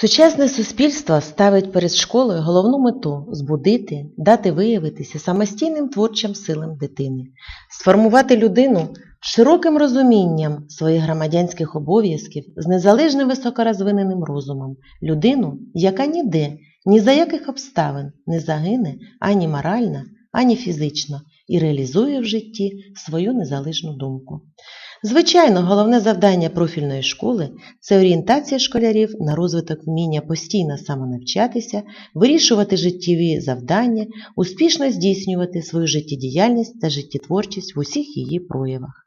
Сучасне суспільство ставить перед школою головну мету збудити, дати виявитися самостійним творчим силам дитини, сформувати людину широким розумінням своїх громадянських обов'язків з незалежним високорозвиненим розумом, людину, яка ніде, ні за яких обставин не загине ані морально, ані фізично і реалізує в житті свою незалежну думку. Звичайно, головне завдання профільної школи це орієнтація школярів на розвиток вміння постійно самонавчатися, вирішувати життєві завдання, успішно здійснювати свою життєдіяльність та життєтворчість в усіх її проявах.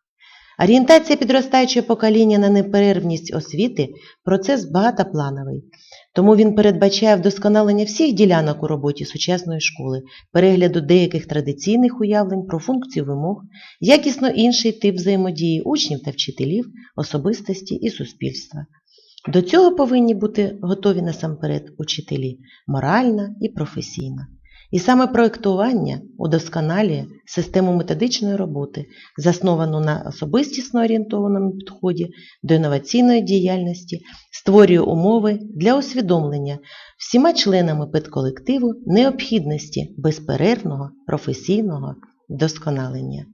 Орієнтація підростаючого покоління на неперервність освіти процес багатоплановий, тому він передбачає вдосконалення всіх ділянок у роботі сучасної школи, перегляду деяких традиційних уявлень про функцію вимог, якісно інший тип взаємодії учнів та вчителів, особистості і суспільства. До цього повинні бути готові насамперед учителі моральна і професійно. І саме проєктування удосконалює систему методичної роботи, засновану на особистісно орієнтованому підході до інноваційної діяльності, створює умови для усвідомлення всіма членами педколективу необхідності безперервного професійного вдосконалення.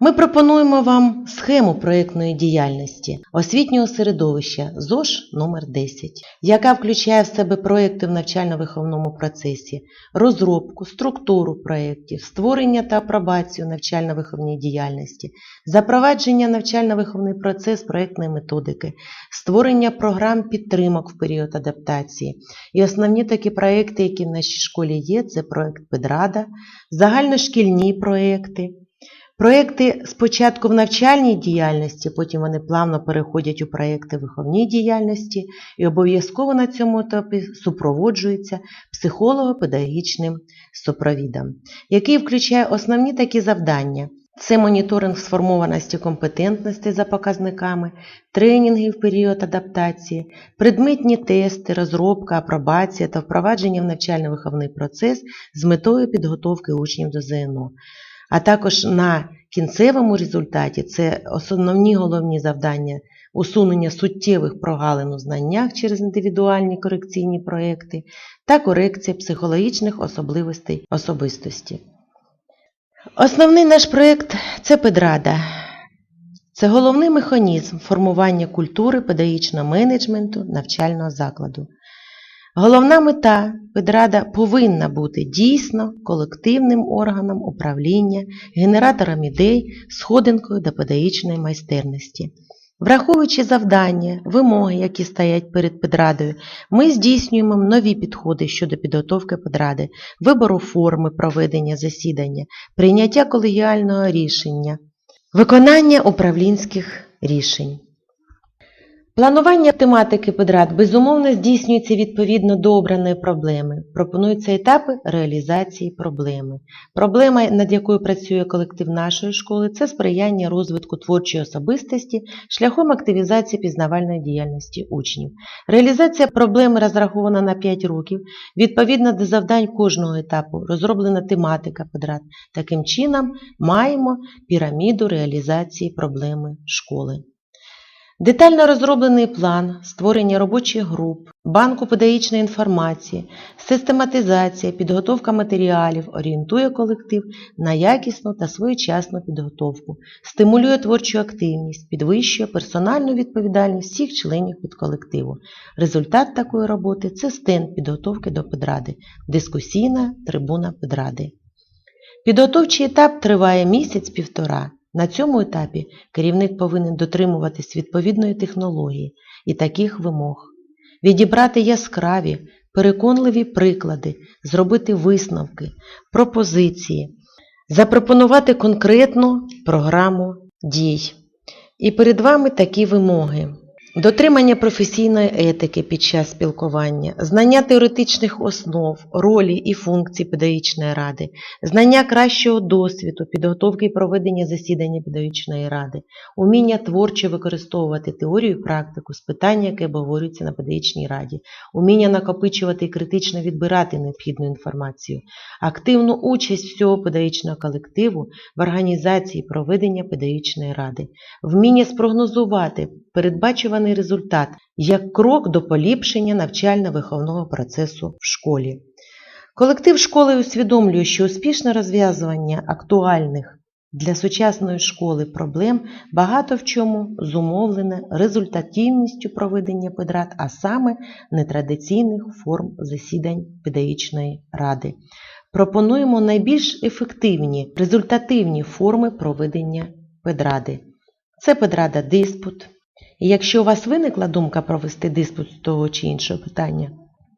Ми пропонуємо вам схему проєктної діяльності освітнього середовища ЗОЖ номер 10 яка включає в себе проєкти в навчально-виховному процесі, розробку, структуру проєктів, створення та апробацію навчально-виховній діяльності, запровадження навчально-виховний процес проєктної методики, створення програм підтримок в період адаптації. І основні такі проєкти, які в нашій школі є, це проєкт Педрада, загальношкільні проєкти. Проєкти спочатку в навчальній діяльності, потім вони плавно переходять у проєкти виховній діяльності і обов'язково на цьому етапі супроводжуються психолого-педагогічним супровідом, який включає основні такі завдання. Це моніторинг сформованості компетентності за показниками, тренінги в період адаптації, предметні тести, розробка, апробація та впровадження в навчально-виховний процес з метою підготовки учнів до ЗНО а також на кінцевому результаті це основні головні завдання усунення суттєвих прогалин у знаннях через індивідуальні корекційні проекти та корекція психологічних особливостей особистості. Основний наш проєкт це педрада. Це головний механізм формування культури педагогічного менеджменту навчального закладу. Головна мета педрада повинна бути дійсно колективним органом управління, генератором ідей, сходинкою до педагогічної майстерності. Враховуючи завдання, вимоги, які стоять перед педрадою, ми здійснюємо нові підходи щодо підготовки педради, вибору форми проведення засідання, прийняття колегіального рішення, виконання управлінських рішень. Планування тематики педрат безумовно здійснюється відповідно до обраної проблеми. Пропонуються етапи реалізації проблеми. Проблема, над якою працює колектив нашої школи, це сприяння розвитку творчої особистості шляхом активізації пізнавальної діяльності учнів. Реалізація проблеми розрахована на 5 років. Відповідно до завдань кожного етапу розроблена тематика педрат. Таким чином маємо піраміду реалізації проблеми школи. Детально розроблений план створення робочих груп, банку педагогічної інформації, систематизація, підготовка матеріалів орієнтує колектив на якісну та своєчасну підготовку, стимулює творчу активність, підвищує персональну відповідальність всіх членів підколективу. Результат такої роботи це стенд підготовки до педради, дискусійна трибуна педради. Підготовчий етап триває місяць-півтора. На цьому етапі керівник повинен дотримуватись відповідної технології і таких вимог, відібрати яскраві, переконливі приклади, зробити висновки, пропозиції, запропонувати конкретну програму дій. І перед вами такі вимоги. Дотримання професійної етики під час спілкування, знання теоретичних основ, ролі і функцій педагогічної ради, знання кращого досвіду, підготовки і проведення засідання педагогічної ради, уміння творчо використовувати теорію і практику з питання, яке обговорюється на педагогічній раді, уміння накопичувати і критично відбирати необхідну інформацію, активну участь всього педагогічного колективу в організації проведення педагогічної ради, вміння спрогнозувати передбачуване очікуваний результат як крок до поліпшення навчально-виховного процесу в школі. Колектив школи усвідомлює, що успішне розв'язування актуальних для сучасної школи проблем багато в чому зумовлене результативністю проведення педрат, а саме нетрадиційних форм засідань педагогічної ради. Пропонуємо найбільш ефективні, результативні форми проведення педради. Це педрада диспут. І якщо у вас виникла думка провести диспут з того чи іншого питання,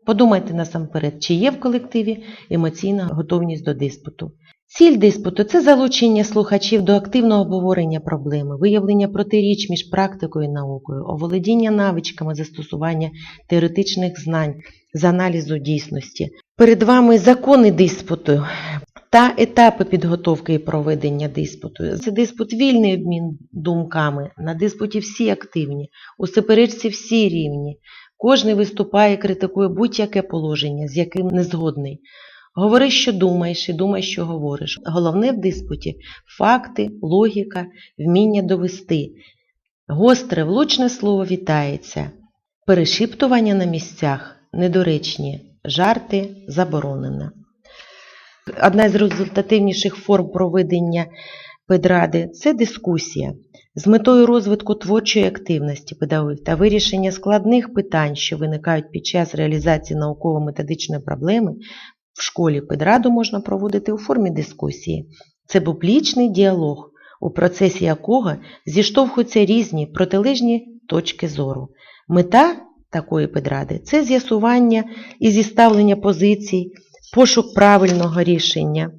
подумайте насамперед, чи є в колективі емоційна готовність до диспуту. Ціль диспуту це залучення слухачів до активного обговорення проблеми, виявлення протиріч між практикою і наукою, оволодіння навичками застосування теоретичних знань з аналізу дійсності. Перед вами закони диспуту та етапи підготовки і проведення диспуту. Це диспут вільний обмін думками, на диспуті всі активні, у суперечці всі рівні. Кожний виступає, критикує будь-яке положення, з яким не згодний. Говори, що думаєш, і думай, що говориш. Головне в диспуті факти, логіка, вміння довести. Гостре, влучне слово вітається. Перешіптування на місцях недоречні, жарти заборонено. Одна з результативніших форм проведення педради це дискусія. З метою розвитку творчої активності педагогів та вирішення складних питань, що виникають під час реалізації науково-методичної проблеми, в школі педраду можна проводити у формі дискусії. Це публічний діалог, у процесі якого зіштовхуються різні протилежні точки зору. Мета такої педради це з'ясування і зіставлення позицій, пошук правильного рішення.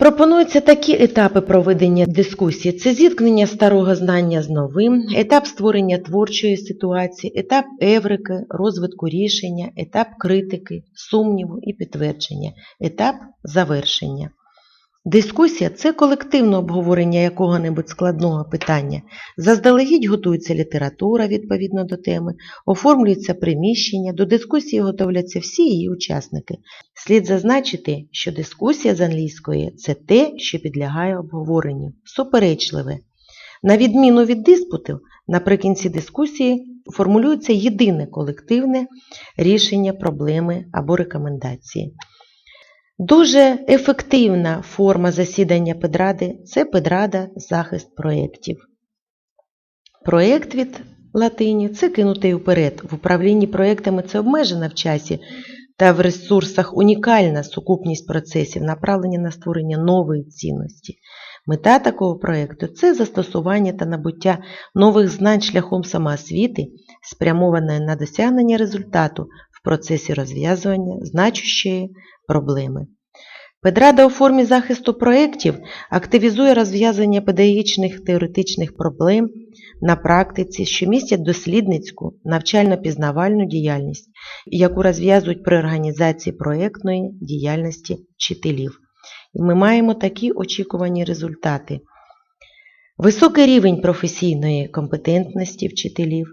Пропонуються такі етапи проведення дискусії: це зіткнення старого знання з новим, етап створення творчої ситуації, етап еврики, розвитку рішення, етап критики, сумніву і підтвердження, етап завершення. Дискусія це колективне обговорення якого-небудь складного питання. Заздалегідь готується література відповідно до теми, оформлюється приміщення, до дискусії готовляться всі її учасники. Слід зазначити, що дискусія з англійської це те, що підлягає обговоренню, суперечливе. На відміну від диспутів, наприкінці дискусії формулюється єдине колективне рішення проблеми або рекомендації. Дуже ефективна форма засідання педради це педрада захист проєктів. Проєкт від латині це кинутий уперед. В управлінні проєктами це обмежена в часі та в ресурсах унікальна сукупність процесів, направлення на створення нової цінності. Мета такого проєкту це застосування та набуття нових знань шляхом самоосвіти, спрямоване на досягнення результату в процесі розв'язування значущої проблеми. Педрада у формі захисту проєктів активізує розв'язання педагогічних теоретичних проблем на практиці, що містять дослідницьку навчально-пізнавальну діяльність, яку розв'язують при організації проєктної діяльності вчителів. І ми маємо такі очікувані результати. Високий рівень професійної компетентності вчителів,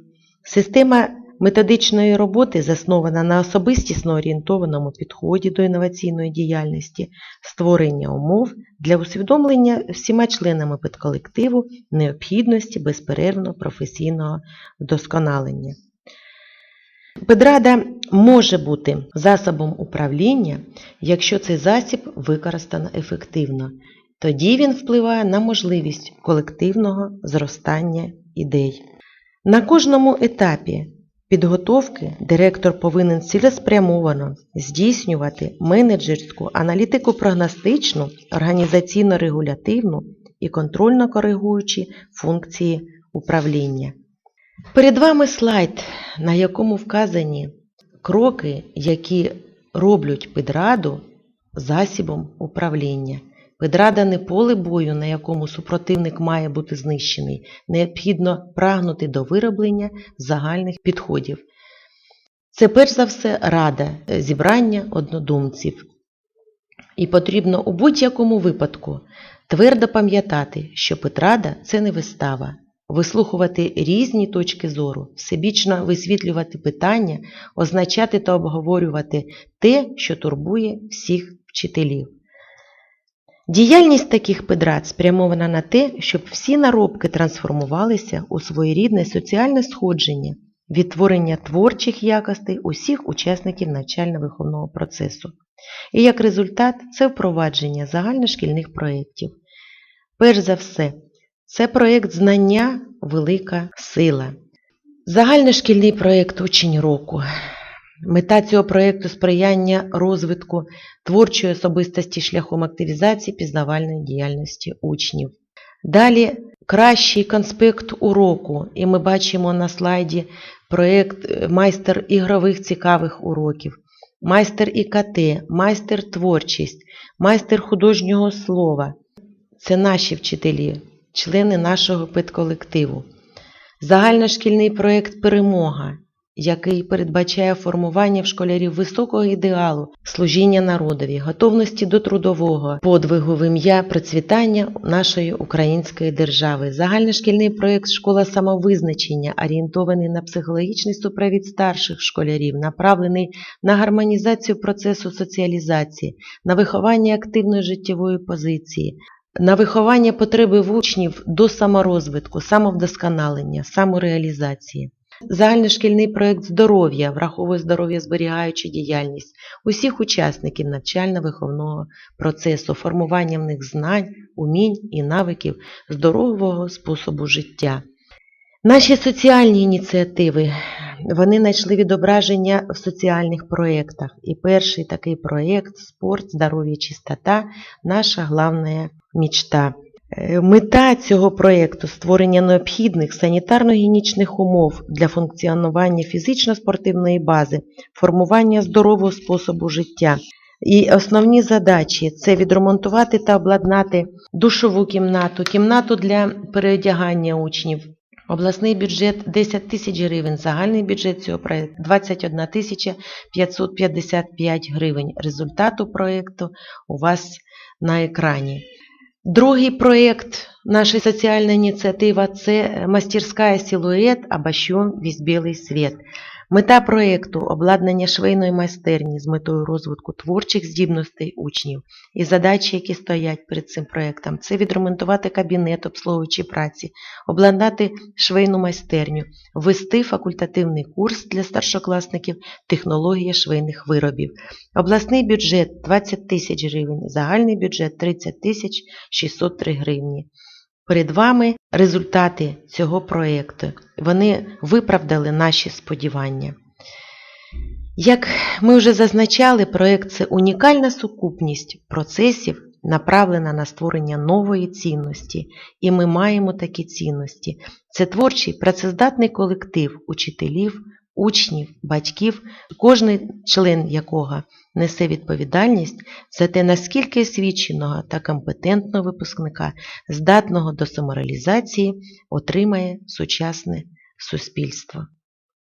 система методичної роботи заснована на особистісно орієнтованому підході до інноваційної діяльності, створення умов для усвідомлення всіма членами підколективу необхідності безперервного професійного вдосконалення. Педрада може бути засобом управління, якщо цей засіб використано ефективно. Тоді він впливає на можливість колективного зростання ідей. На кожному етапі підготовки директор повинен цілеспрямовано здійснювати менеджерську, аналітико-прогностичну, організаційно-регулятивну і контрольно-коригуючі функції управління. Перед вами слайд, на якому вказані кроки, які роблять педраду засібом управління. Педрада не поле бою, на якому супротивник має бути знищений. Необхідно прагнути до вироблення загальних підходів. Це перш за все рада, зібрання однодумців. І потрібно у будь-якому випадку твердо пам'ятати, що Петрада це не вистава, вислухувати різні точки зору, всебічно висвітлювати питання, означати та обговорювати те, що турбує всіх вчителів. Діяльність таких педрат спрямована на те, щоб всі наробки трансформувалися у своєрідне соціальне сходження, відтворення творчих якостей усіх учасників навчально-виховного процесу. І як результат це впровадження загальношкільних проєктів. Перш за все, це проєкт знання Велика сила. Загальношкільний проєкт Учень року. Мета цього проєкту сприяння розвитку творчої особистості шляхом активізації пізнавальної діяльності учнів. Далі кращий конспект уроку, і ми бачимо на слайді проєкт е, майстер ігрових цікавих уроків, майстер ІКТ, майстер творчість, майстер художнього слова. Це наші вчителі, члени нашого педколективу. Загальношкільний проєкт Перемога, який передбачає формування в школярів високого ідеалу, служіння народові, готовності до трудового подвигу в ім'я процвітання нашої української держави. Загальношкільний проєкт Школа самовизначення, орієнтований на психологічний супровід старших школярів, направлений на гармонізацію процесу соціалізації, на виховання активної життєвої позиції, на виховання потреби в учнів до саморозвитку, самовдосконалення, самореалізації. Загальношкільний проєкт здоров'я враховує здоров'я зберігаючу діяльність усіх учасників навчально-виховного процесу, формування в них знань, умінь і навиків здорового способу життя. Наші соціальні ініціативи вони знайшли відображення в соціальних проєктах. І перший такий проєкт спорт, здоров'я, чистота наша головна мічта. Е, Мета цього проєкту створення необхідних санітарно-гігієнічних умов для функціонування фізично-спортивної бази, формування здорового способу життя. І основні задачі це відремонтувати та обладнати душову кімнату, кімнату для переодягання учнів. Обласний бюджет 10 тисяч гривень, загальний бюджет цього проєкту 21 тисяча 555 гривень. Результату проєкту у вас на екрані. Другий проєкт, нашої соціальної ініціативи це мастерська силует, обощен весь білий світ. Мета проєкту – обладнання швейної майстерні з метою розвитку творчих здібностей учнів. І задачі, які стоять перед цим проєктом, це відремонтувати кабінет обслуговуючої праці, обладнати швейну майстерню, ввести факультативний курс для старшокласників технологія швейних виробів. Обласний бюджет 20 тисяч гривень, загальний бюджет 30 тисяч 603 гривні. Перед вами результати цього проєкту. Вони виправдали наші сподівання. Як ми вже зазначали, проєкт це унікальна сукупність процесів, направлена на створення нової цінності. І ми маємо такі цінності. Це творчий працездатний колектив учителів, учнів, батьків, кожний член якого несе відповідальність за те, наскільки освіченого та компетентного випускника, здатного до самореалізації, отримає сучасне суспільство.